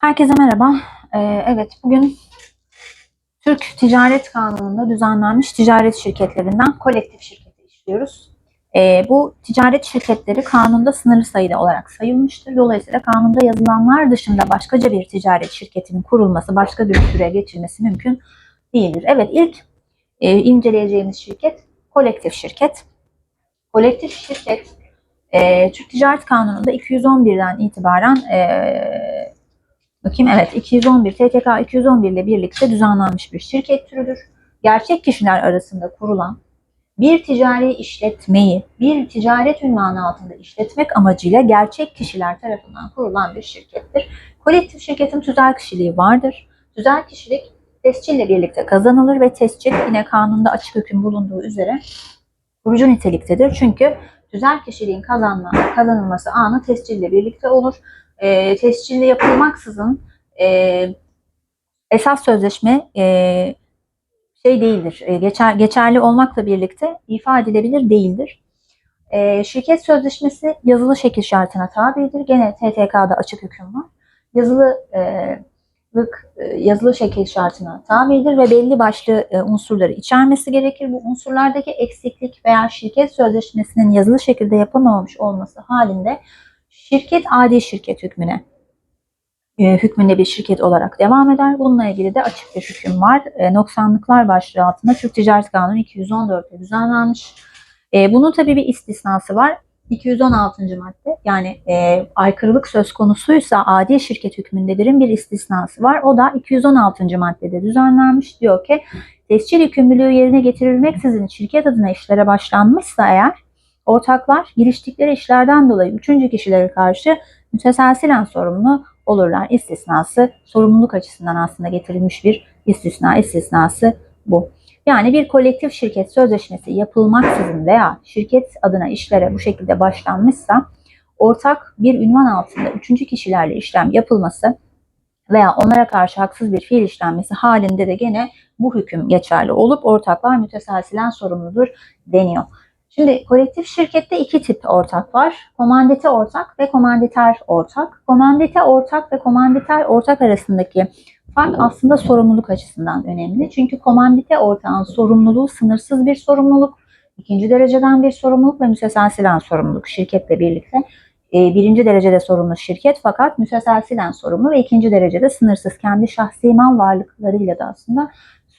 Herkese merhaba. Ee, evet, bugün Türk Ticaret Kanunu'nda düzenlenmiş ticaret şirketlerinden kolektif şirketi işliyoruz. Ee, bu ticaret şirketleri kanunda sınırlı sayıda olarak sayılmıştır. Dolayısıyla kanunda yazılanlar dışında başkaca bir ticaret şirketinin kurulması, başka bir süre geçirmesi mümkün değildir. Evet, ilk e, inceleyeceğimiz şirket kolektif şirket. Kolektif şirket e, Türk Ticaret Kanunu'nda 211'den itibaren e, Bakayım evet 211 TTK 211 ile birlikte düzenlenmiş bir şirket türüdür. Gerçek kişiler arasında kurulan bir ticari işletmeyi bir ticaret ünvanı altında işletmek amacıyla gerçek kişiler tarafından kurulan bir şirkettir. Kolektif şirketin tüzel kişiliği vardır. Tüzel kişilik tescille birlikte kazanılır ve tescil yine kanunda açık hüküm bulunduğu üzere kurucu niteliktedir. Çünkü tüzel kişiliğin kazanma, kazanılması anı tescille birlikte olur e, tescilli yapılmaksızın e, esas sözleşme e, şey değildir, e, geçer, geçerli olmakla birlikte ifade edilebilir değildir. E, şirket sözleşmesi yazılı şekil şartına tabidir. Gene TTK'da açık hüküm var. Yazılı e, e, yazılı şekil şartına tabidir ve belli başlı e, unsurları içermesi gerekir. Bu unsurlardaki eksiklik veya şirket sözleşmesinin yazılı şekilde yapılmamış olması halinde Şirket adi şirket hükmüne e, hükmünde bir şirket olarak devam eder. Bununla ilgili de açık bir hüküm var. E, noksanlıklar başlığı altında Türk Ticaret Kanunu 214'te düzenlenmiş. E, bunun tabii bir istisnası var. 216. madde yani e, aykırılık söz konusuysa adi şirket hükmündedir'in bir istisnası var. O da 216. maddede düzenlenmiş. Diyor ki tescil yükümlülüğü yerine getirilmeksizin şirket adına işlere başlanmışsa eğer Ortaklar giriştikleri işlerden dolayı üçüncü kişilere karşı müteselsilen sorumlu olurlar. İstisnası sorumluluk açısından aslında getirilmiş bir istisna. istisnası bu. Yani bir kolektif şirket sözleşmesi yapılmaksızın veya şirket adına işlere bu şekilde başlanmışsa ortak bir ünvan altında üçüncü kişilerle işlem yapılması veya onlara karşı haksız bir fiil işlenmesi halinde de gene bu hüküm geçerli olup ortaklar müteselsilen sorumludur deniyor. Şimdi kolektif şirkette iki tip ortak var. Komandite ortak ve komanditer ortak. Komandite ortak ve komanditer ortak arasındaki fark aslında sorumluluk açısından önemli. Çünkü komandite ortağın sorumluluğu sınırsız bir sorumluluk, ikinci dereceden bir sorumluluk ve müteselsilen sorumluluk şirketle birlikte. E, birinci derecede sorumlu şirket fakat müteselsilen sorumlu ve ikinci derecede sınırsız kendi şahsi mal varlıklarıyla da aslında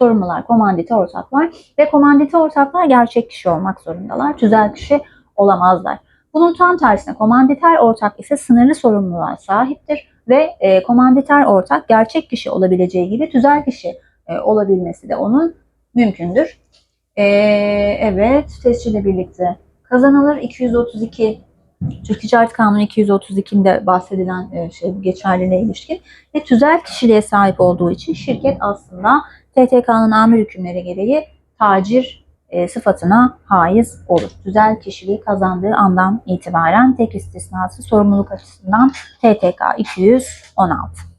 sorumlular, komandite ortaklar ve komandite ortaklar gerçek kişi olmak zorundalar. Tüzel kişi olamazlar. Bunun tam tersine komanditer ortak ise sınırlı sorumluluğa sahiptir ve e, komanditer ortak gerçek kişi olabileceği gibi tüzel kişi e, olabilmesi de onun mümkündür. E, evet, tescille birlikte kazanılır. 232 Türk Ticaret Kanunu 232'de bahsedilen e, şey geçerliliğe ilişkin ve tüzel kişiliğe sahip olduğu için şirket aslında TTK'nın amir hükümleri gereği tacir e, sıfatına haiz olur. Tüzel kişiliği kazandığı andan itibaren tek istisnası sorumluluk açısından TTK 216.